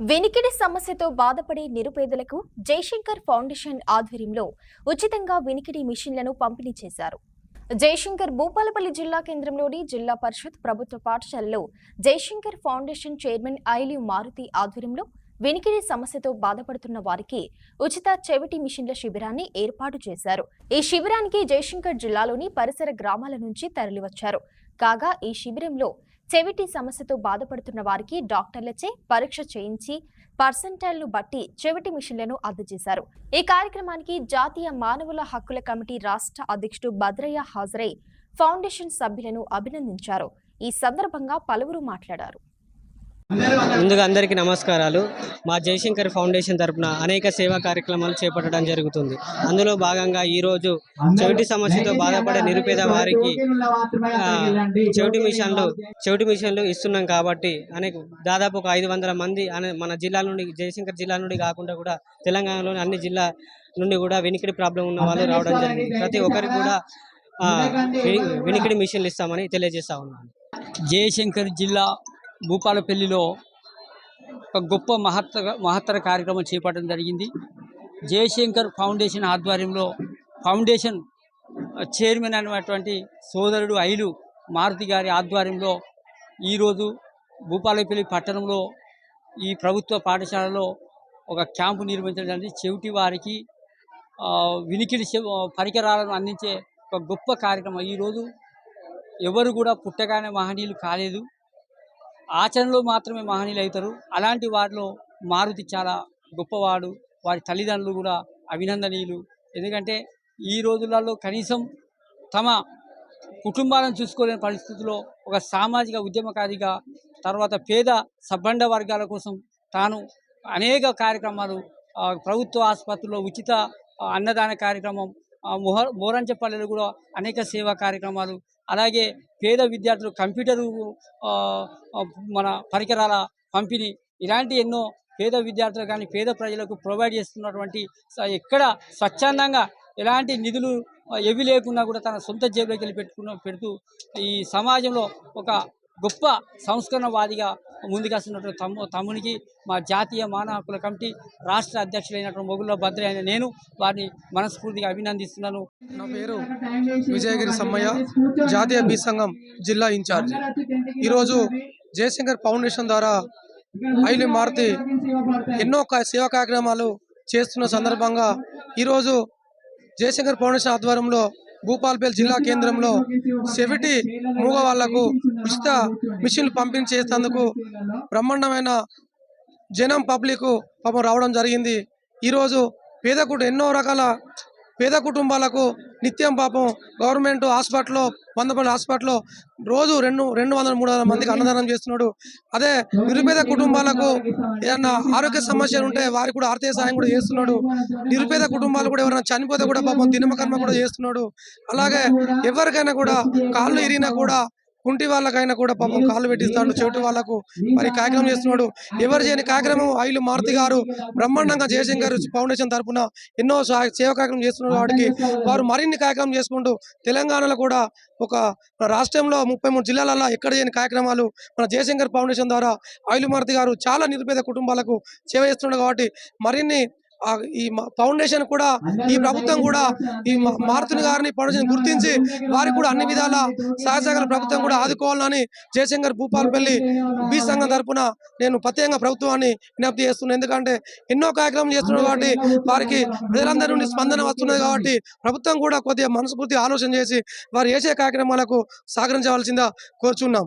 వినికిడి సమస్యతో బాధపడే నిరుపేదలకు జయశంకర్ ఫౌండేషన్ ఆధ్వర్యంలో ఉచితంగా వినికిడి మిషన్లను పంపిణీ చేశారు. జయశంకర్ భూపాలపల్లి జిల్లా కేంద్రంలోని జిల్లా పరిషత్ ప్రభుత్వ పాఠశాలలో జయశంకర్ ఫౌండేషన్ చైర్మన్ ఐలి మారుతి ఆధ్వర్యంలో వినికిడి సమస్యతో బాధపడుతున్న వారికి ఉచిత చెవిటి మిషన్ల శిబిరాన్ని ఏర్పాటు చేశారు. ఈ శిబిరానికి జయశంకర్ జిల్లాలోని పరిసర గ్రామాల నుంచి తరలివచ్చారు. కాగా ఈ శిబిరంలో చెవిటి సమస్యతో బాధపడుతున్న వారికి డాక్టర్లచే పరీక్ష చేయించి పర్సంటైల్ను బట్టి చెవిటి మిషన్లను అందజేశారు. ఈ కార్యక్రమానికి జాతీయ మానవుల హక్కుల కమిటీ రాష్ట్ర అధ్యక్షుడు భద్రయ్య హాజరై ఫౌండేషన్ సభ్యులను అభినందించారు. ఈ సందర్భంగా పలువురు మాట్లాడారు. ముందుగా అందరికీ నమస్కారాలు. మా జయశంకర్ ఫౌండేషన్ తరపున అనేక సేవా కార్యక్రమాలు చేపట్టడం జరుగుతుంది. అందులో భాగంగా ఈరోజు చెవిటి సమస్యతో బాధపడే నిరుపేద వారికి చెవిటి మిషన్లు చెవిటి మిషన్లు ఇస్తున్నాం కాబట్టి అనేక దాదాపు ఒక ఐదు వందల మంది అనే మన జిల్లా నుండి జయశంకర్ జిల్లా నుండి కాకుండా కూడా తెలంగాణలోని అన్ని జిల్లా నుండి కూడా వెనికిడి ప్రాబ్లం ఉన్న వాళ్ళు రావడం జరిగింది. ప్రతి ఒక్కరికి కూడా వెనికిడి మిషన్లు ఇస్తామని తెలియజేస్తా ఉన్నాను. జయశంకర్ జిల్లా భూపాలపల్లిలో ఒక గొప్ప మహత్తర మహత్తర కార్యక్రమం చేపట్టడం జరిగింది. జయశంకర్ ఫౌండేషన్ ఆధ్వర్యంలో ఫౌండేషన్ చైర్మన్ అనేటువంటి సోదరుడు ఐలు మారుతి గారి ఆధ్వర్యంలో ఈరోజు భూపాలపల్లి పట్టణంలో ఈ ప్రభుత్వ పాఠశాలలో ఒక క్యాంపు నిర్వహించడం చెవిటి వారికి వినికిడి పరికరాలను అందించే ఒక గొప్ప కార్యక్రమం. ఈరోజు ఎవరు కూడా పుట్టగానే మహనీయులు కాలేదు. ఆచరణలో మాత్రమే మహనీయులు అవుతారు అలాంటి వారిలో మారుతి చాలా గొప్పవాడు. వారి తల్లిదండ్రులు కూడా అభినందనీయులు. ఎందుకంటే ఈ రోజులలో కనీసం తమ కుటుంబాలను చూసుకోలేని పరిస్థితుల్లో ఒక సామాజిక ఉద్యమకారిగా తర్వాత పేద సబ్బండ వర్గాల కోసం తాను అనేక కార్యక్రమాలు ప్రభుత్వ ఆసుపత్రుల్లో ఉచిత అన్నదాన కార్యక్రమం మొహ మోరంచపల్లెలో కూడా అనేక సేవా కార్యక్రమాలు అలాగే పేద విద్యార్థులు కంప్యూటరు మన పరికరాల పంపిణీ ఇలాంటి ఎన్నో పేద విద్యార్థులు కానీ పేద ప్రజలకు ప్రొవైడ్ చేస్తున్నటువంటి ఎక్కడ స్వచ్ఛందంగా ఎలాంటి నిధులు ఆ, ఏవి లేకున్నా కూడా తన సొంత జేబులోకి వెళ్ళి పెట్టుకున్న పెడుతూ ఈ సమాజంలో ఒక గొప్ప సంస్కరణవాదిగా ముందుకొస్తున్నటువంటి తమ్ము తమ్మునికి మా జాతీయ మానవ హక్కుల కమిటీ రాష్ట్ర అధ్యక్షులైనటువంటి మొగుళ్ళ భద్ర అయిన నేను వారిని మనస్ఫూర్తిగా అభినందిస్తున్నాను. నా పేరు విజయగిరి సమ్మయ్య జాతీయ బీ సంఘం జిల్లా ఇన్ఛార్జ్. ఈరోజు జయశంకర్ ఫౌండేషన్ ద్వారా ఐలి మారుతి ఎన్నో సేవా కార్యక్రమాలు చేస్తున్న సందర్భంగా ఈరోజు జయశంకర్ ఫౌండేషన్ ఆధ్వర్యంలో భూపాల్పేల్ జిల్లా కేంద్రంలో చెవిటి మూగ వాళ్ళకు ఉచిత మిషన్లు పంపిణీ చేసేందుకు బ్రహ్మాండమైన జనం పబ్లిక్ పాపం రావడం జరిగింది. ఈరోజు పేద కుటుంబ ఎన్నో రకాల పేద కుటుంబాలకు నిత్యం పాపం గవర్నమెంట్ హాస్పిటల్లో వందపల్లి హాస్పిటల్లో రోజు రెండు రెండు వందల మూడు వందల మందికి అన్నదానం చేస్తున్నాడు. అదే నిరుపేద కుటుంబాలకు ఏదన్నా ఆరోగ్య సమస్యలు ఉంటే వారికి కూడా ఆర్థిక సాయం కూడా చేస్తున్నాడు. నిరుపేద కుటుంబాలు కూడా ఎవరైనా చనిపోతే కూడా పాపం దినమకర్మ కూడా చేస్తున్నాడు. అలాగే ఎవరికైనా కూడా కాళ్ళు ఇరిగినా కూడా కుంటి వాళ్ళకైనా కూడా పాపం కాళ్ళు పెట్టిస్తాడు చెవిటి వాళ్ళకు మరి కార్యక్రమం చేస్తున్నాడు. ఎవరు చేయని కార్యక్రమం? ఐలు మారుతి గారు బ్రహ్మాండంగా జయశంకర్ ఫౌండేషన్ తరపున ఎన్నో సేవా కార్యక్రమం చేస్తున్నారు వాటికి వారు మరిన్ని కార్యక్రమం చేసుకుంటూ తెలంగాణలో కూడా ఒక రాష్ట్రంలో ముప్పై మూడు జిల్లాలలో ఎక్కడ చేయని కార్యక్రమాలు మన జయశంకర్ ఫౌండేషన్ ద్వారా ఐలు మారుతి గారు చాలా నిరుపేద కుటుంబాలకు సేవ చేస్తున్నాడు కాబట్టి మరిన్ని ఈ ఫౌండేషన్ కూడా ఈ ప్రభుత్వం కూడా ఈ మారుతుని గారిని ఫౌండేషన్ గుర్తించి వారికి కూడా అన్ని విధాల సహసహకార ప్రభుత్వం కూడా ఆదుకోవాలని జయశంకర్ భూపాలపల్లి బి సంఘం తరపున నేను ప్రత్యేకంగా ప్రభుత్వాన్ని విజ్ఞప్తి చేస్తున్నాను. ఎందుకంటే ఎన్నో కార్యక్రమం చేస్తున్నారు కాబట్టి వారికి ప్రజలందరి నుండి స్పందన వస్తున్నది కాబట్టి ప్రభుత్వం కూడా కొద్దిగా మనస్ఫూర్తి ఆలోచన చేసి వారు చేసే కార్యక్రమాలకు సహకరించవలసిందిగా కోరుచున్నాం.